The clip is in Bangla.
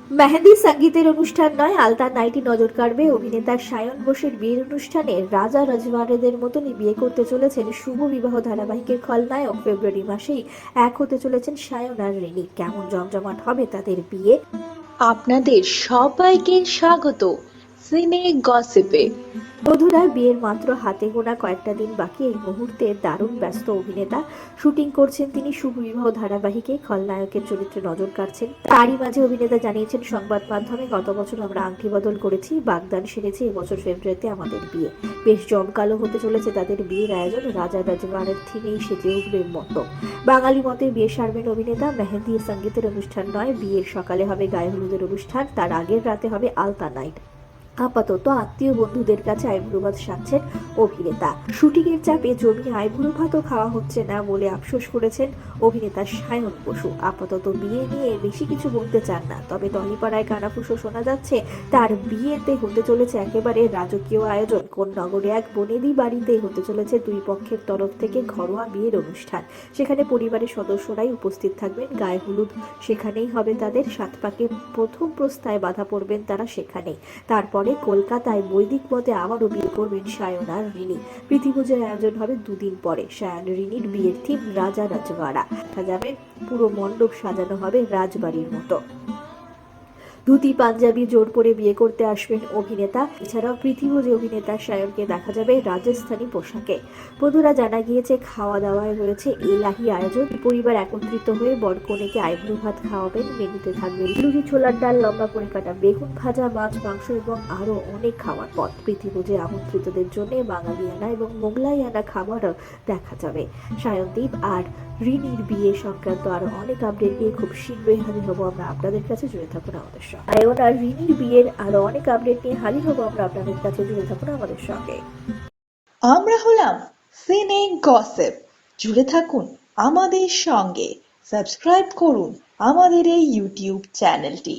মেহেন্দি সঙ্গীতের অনুষ্ঠান নয় আলতা নাইটি নজর কাড়বে অভিনেতা সায়ন ঘোষের বিয়ের অনুষ্ঠানে রাজা রাজওয়ারেদের মতনই বিয়ে করতে চলেছেন শুভ বিবাহ ধারাবাহিকের খলনায়ক। ফেব্রুয়ারি মাসেই এক হতে চলেছেন সায়ন আর রিনি। কেমন জমজমাট হবে তাদের বিয়ে? আপনাদের সবাইকে স্বাগত। সিনে গসিপে। বধুরা বিয়ের মাত্র হাতে গোনা কয়েকটা দিন বাকি, এই মুহূর্তে দারুণ ব্যস্ত অভিনেতা। শুটিং করছেন তিনি শুভ বিবাহ ধারাবাহিকে, খলনায়কের চরিত্রে নজর কাটছেন তারই মাঝে অভিনেতা জানিয়েছেন, সংবাদ মাধ্যমে গত বছর আমরা আংটি বদল করেছি, বাগদান সেরেছি, এবছর ফেব্রুয়ারিতে আমাদের বিয়ে। বেশ জমকালো হতে চলেছে তাদের বিয়ের আয়োজন, রাজা রাজওয়ারের থিমেই সেজে উঠবে মণ্ডপ বাঙালি মতে বিয়ে সারবেন অভিনেতা মেহেন্দি সঙ্গীতের অনুষ্ঠান নয়, বিয়ের সকালে হবে গায়ে হলুদের অনুষ্ঠান, তার আগের রাতে হবে আলতা নাইট। আপাতত আত্মীয় বন্ধুদের কাছে আইবুড়ো ভাত সাজছেন অভিনেতা। শুটিং এর চাপে জমি আইবুড়ো ভাতও খাওয়া হচ্ছে না বলে আফসোস করেছেন অভিনেতা সায়ন বসু। আপাতত বিয়ে নিয়ে বেশি কিছু বলতে চান না, তবে টলিপাড়ায় কানাফুসো শোনা যাচ্ছে, তার বিয়েতে হতে চলেছে একেবারে রাজকীয় আয়োজন। কোন নগরে এক বনেদি বাড়িতে হতে চলেছে দুই পক্ষের তরফ থেকে ঘরোয়া বিয়ের অনুষ্ঠান। সেখানে পরিবারের সদস্যরাই উপস্থিত থাকবেন, গায়ে হলুদ সেখানেই হবে তাদের, সাত পাকে প্রথম প্রস্তায় বাধা পড়বেন তারা সেখানেই। তারপরে কলকাতায় বৈদিক মতে আবারও বিয়ে করবেন সায়ন আর রিনি। প্রীতিভোজের আয়োজন হবে দুদিন পরে। সায়ন, রিনির বিয়ের থিম রাজা রাজবাড়া দেখা যাবে পুরো মণ্ডপ সাজানো হবে রাজবাড়ির মতো। ধুতি পাঞ্জাবি জোর পরে বিয়ে করতে আসবেন অভিনেতা। এছাড়াও পৃথিবীজ অভিনেতা সায়নকে দেখা যাবে রাজস্থানী পোশাকে। বন্ধুরা, জানা গিয়েছে খাওয়া দাওয়ায় রয়েছে এলাহি আয়োজন। পরিবার একত্রিত হয়ে বরকনেকে আইব্রু ভাত খাওয়াবেন, মেনুতে থাকবে লুচি, ছোলার ডাল, লম্বা করে কাটা বেগুন, ভাজা মাছ, মাংস এবং আরও অনেক খাওয়ার পদ। পৃথিবীজে আমন্ত্রিতদের জন্য বাঙালিয়ানা এবং মোগলাইয়ানা খাবারও দেখা যাবে। সায়নদীপ আর রিনির বিয়ে সংক্রান্ত আরও অনেক আপডেট নিয়ে খুব শীঘ্রই হাজির হব আমরা আপনাদের কাছে, জুড়ে থাকুন আমাদের সঙ্গে। আর রিনির বিয়ের আরও অনেক আপডেট নিয়ে হাজির হব আমরা আপনাদের কাছে, জুড়ে থাকুন আমাদের সঙ্গে। আমরা হলাম সিনে গসেপ। জুড়ে থাকুন আমাদের সঙ্গে। সাবস্ক্রাইব করুন আমাদের এই ইউটিউব চ্যানেলটি।